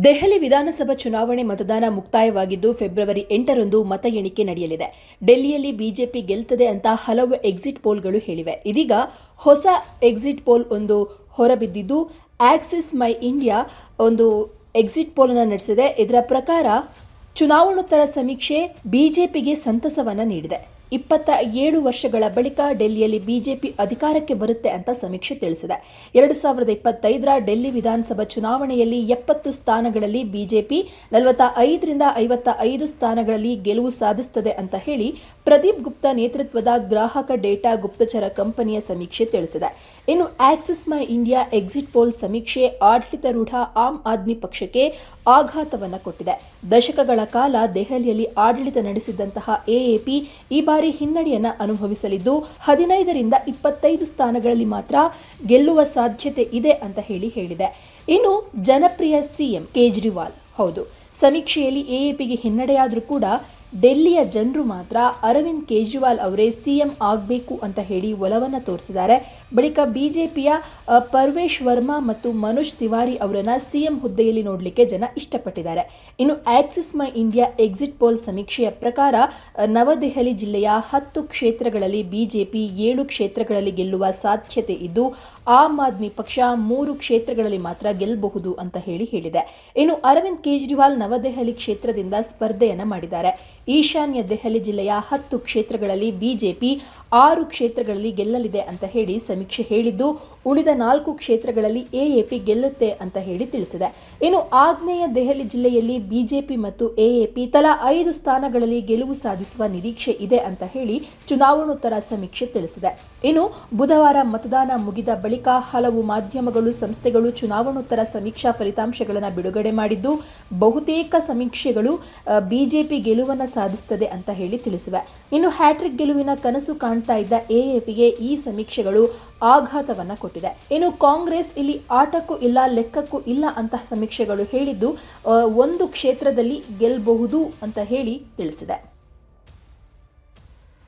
ದೆಹಲಿ ವಿಧಾನಸಭಾ ಚುನಾವಣೆ ಮತದಾನ ಮುಕ್ತಾಯವಾಗಿದ್ದು, ಫೆಬ್ರವರಿ ಎಂಟರಂದು ಮತ ಎಣಿಕೆ ನಡೆಯಲಿದೆ. ಡೆಲ್ಲಿಯಲ್ಲಿ ಬಿಜೆಪಿ ಗೆಲ್ತದೆ ಅಂತ ಹಲವು ಎಕ್ಸಿಟ್ ಪೋಲ್ಗಳು ಹೇಳಿವೆ. ಇದೀಗ ಹೊಸ ಎಕ್ಸಿಟ್ ಪೋಲ್ ಒಂದು ಹೊರಬಿದ್ದಿದ್ದು, ಆಕ್ಸಿಸ್ ಮೈ ಇಂಡಿಯಾ ಒಂದು ಎಕ್ಸಿಟ್ ಪೋಲ್ ಅನ್ನು ನಡೆಸಿದೆ. ಇದರ ಪ್ರಕಾರ, ಚುನಾವಣೋತ್ತರ ಸಮೀಕ್ಷೆ ಬಿಜೆಪಿಗೆ ಸಂತಸವನ್ನು ನೀಡಿದೆ. ಇಪ್ಪತ್ತ ಏಳು ವರ್ಷಗಳ ಬಳಿಕ ಡೆಲ್ಲಿಯಲ್ಲಿ ಬಿಜೆಪಿ ಅಧಿಕಾರಕ್ಕೆ ಬರುತ್ತೆ ಅಂತ ಸಮೀಕ್ಷೆ ತಿಳಿಸಿದೆ. ಎರಡು ಸಾವಿರದ ಇಪ್ಪತ್ತೈದರ ಡೆಲ್ಲಿ ವಿಧಾನಸಭಾ ಚುನಾವಣೆಯಲ್ಲಿ ಎಪ್ಪತ್ತು ಸ್ಥಾನಗಳಲ್ಲಿ ಬಿಜೆಪಿ, ನಲವತ್ತ ಐದರಿಂದ ಐವತ್ತ ಐದು ಸ್ಥಾನಗಳಲ್ಲಿ ಗೆಲುವು ಸಾಧಿಸುತ್ತದೆ ಅಂತ ಹೇಳಿ ಪ್ರದೀಪ್ ಗುಪ್ತಾ ನೇತೃತ್ವದ ಗ್ರಾಹಕ ಡೇಟಾ ಗುಪ್ತಚರ ಕಂಪನಿಯ ಸಮೀಕ್ಷೆ ತಿಳಿಸಿದೆ. ಇನ್ನು Axis My India exit poll ಸಮೀಕ್ಷೆ ಆಡಳಿತಾರೂಢ ಆಮ್ ಆದ್ಮಿ ಪಕ್ಷಕ್ಕೆ ಆಘಾತವನ್ನ ಕೊಟ್ಟಿದೆ. ದಶಕಗಳ ಕಾಲ ದೆಹಲಿಯಲ್ಲಿ ಆಡಳಿತ ನಡೆಸಿದ್ದಂತಹ ಎಎಪಿ ಈ ಬಾರಿ ಹಿನ್ನಡೆಯನ್ನು ಅನುಭವಿಸಲಿದ್ದು, ಹದಿನೈದರಿಂದ ಇಪ್ಪತ್ತೈದು ಸ್ಥಾನಗಳಲ್ಲಿ ಮಾತ್ರ ಗೆಲ್ಲುವ ಸಾಧ್ಯತೆ ಇದೆ ಅಂತ ಹೇಳಿ ಹೇಳಿದೆ. ಇನ್ನು ಜನಪ್ರಿಯ ಸಿಎಂ ಕೇಜ್ರಿವಾಲ್. ಹೌದು, ಸಮೀಕ್ಷೆಯಲ್ಲಿ ಎಎಪಿಗೆ ಹಿನ್ನಡೆಯಾದರೂ ಕೂಡ ಡೆಲ್ಲಿಯ ಜನರು ಮಾತ್ರ ಅರವಿಂದ್ ಕೇಜ್ರಿವಾಲ್ ಅವರೇ ಸಿಎಂ ಆಗಬೇಕು ಅಂತ ಹೇಳಿ ಒಲವನ್ನು ತೋರಿಸಿದ್ದಾರೆ. ಬಳಿಕ ಬಿಜೆಪಿಯ ಪರ್ವೇಶ್ ವರ್ಮಾ ಮತ್ತು ಮನೋಜ್ ತಿವಾರಿ ಅವರನ್ನ ಸಿಎಂ ಹುದ್ದೆಯಲ್ಲಿ ನೋಡಲಿಕ್ಕೆ ಜನ ಇಷ್ಟಪಟ್ಟಿದ್ದಾರೆ. ಇನ್ನು Axis My India exit poll ಸಮೀಕ್ಷೆಯ ಪ್ರಕಾರ ನವದೆಹಲಿ ಜಿಲ್ಲೆಯ ಹತ್ತು ಕ್ಷೇತ್ರಗಳಲ್ಲಿ ಬಿಜೆಪಿ ಏಳು ಕ್ಷೇತ್ರಗಳಲ್ಲಿ ಗೆಲ್ಲುವ ಸಾಧ್ಯತೆ ಇದ್ದು, ಆಮ್ ಆದ್ಮಿ ಪಕ್ಷ ಮೂರು ಕ್ಷೇತ್ರಗಳಲ್ಲಿ ಮಾತ್ರ ಗೆಲ್ಲಬಹುದು ಅಂತ ಹೇಳಿ ಹೇಳಿದೆ. ಇನ್ನು ಅರವಿಂದ್ ಕೇಜ್ರಿವಾಲ್ ನವದೆಹಲಿ ಕ್ಷೇತ್ರದಿಂದ ಸ್ಪರ್ಧೆಯನ್ನು ಮಾಡಿದ್ದಾರೆ. ಈಶಾನ್ಯ ದೆಹಲಿ ಜಿಲ್ಲೆಯ ಹತ್ತು ಕ್ಷೇತ್ರಗಳಲ್ಲಿ ಬಿಜೆಪಿ ಆರು ಕ್ಷೇತ್ರಗಳಲ್ಲಿ ಗೆಲ್ಲಲಿದೆ ಅಂತ ಹೇಳಿ ಸಮೀಕ್ಷೆ ಹೇಳಿದ್ದು, ಉಳಿದ ನಾಲ್ಕು ಕ್ಷೇತ್ರಗಳಲ್ಲಿ ಎಎಪಿ ಗೆಲ್ಲುತ್ತೆ ಅಂತ ಹೇಳಿ ತಿಳಿಸಿದೆ. ಇನ್ನು ಆಗ್ನೇಯ ದೆಹಲಿ ಜಿಲ್ಲೆಯಲ್ಲಿ ಬಿಜೆಪಿ ಮತ್ತು ಎಎಪಿ ತಲಾ ಐದು ಸ್ಥಾನಗಳಲ್ಲಿ ಗೆಲುವು ಸಾಧಿಸುವ ನಿರೀಕ್ಷೆ ಇದೆ ಅಂತ ಹೇಳಿ ಚುನಾವಣೋತ್ತರ ಸಮೀಕ್ಷೆ ತಿಳಿಸಿದೆ. ಇನ್ನು ಬುಧವಾರ ಮತದಾನ ಮುಗಿದ ಬಳಿಕ ಹಲವು ಮಾಧ್ಯಮಗಳು, ಸಂಸ್ಥೆಗಳು ಚುನಾವಣೋತ್ತರ ಸಮೀಕ್ಷಾ ಫಲಿತಾಂಶಗಳನ್ನು ಬಿಡುಗಡೆ ಮಾಡಿದ್ದು, ಬಹುತೇಕ ಸಮೀಕ್ಷೆಗಳು ಬಿಜೆಪಿ ಗೆಲುವನ್ನು ಸಾಧಿಸುತ್ತದೆ ಅಂತ ಹೇಳಿ ತಿಳಿಸಿವೆ. ಇನ್ನು ಹ್ಯಾಟ್ರಿಕ್ ಗೆಲುವಿನ ಕನಸು ಕಾಣ್ತಾ ಇದ್ದ ಎಎಪಿಗೆ ಈ ಸಮೀಕ್ಷೆಗಳು ಆಘಾತವನ್ನ ಕೊಟ್ಟಿದೆ. ಇನ್ನು ಕಾಂಗ್ರೆಸ್ ಇಲ್ಲಿ ಆಟಕ್ಕೂ ಇಲ್ಲ, ಲೆಕ್ಕಕ್ಕೂ ಇಲ್ಲ ಅಂತ ಸಮೀಕ್ಷೆಗಳು ಹೇಳಿದ್ದು ಒಂದು ಕ್ಷೇತ್ರದಲ್ಲಿ ಗೆಲ್ಲಬಹುದು ಅಂತ ಹೇಳಿ ತಿಳಿಸಿದೆ.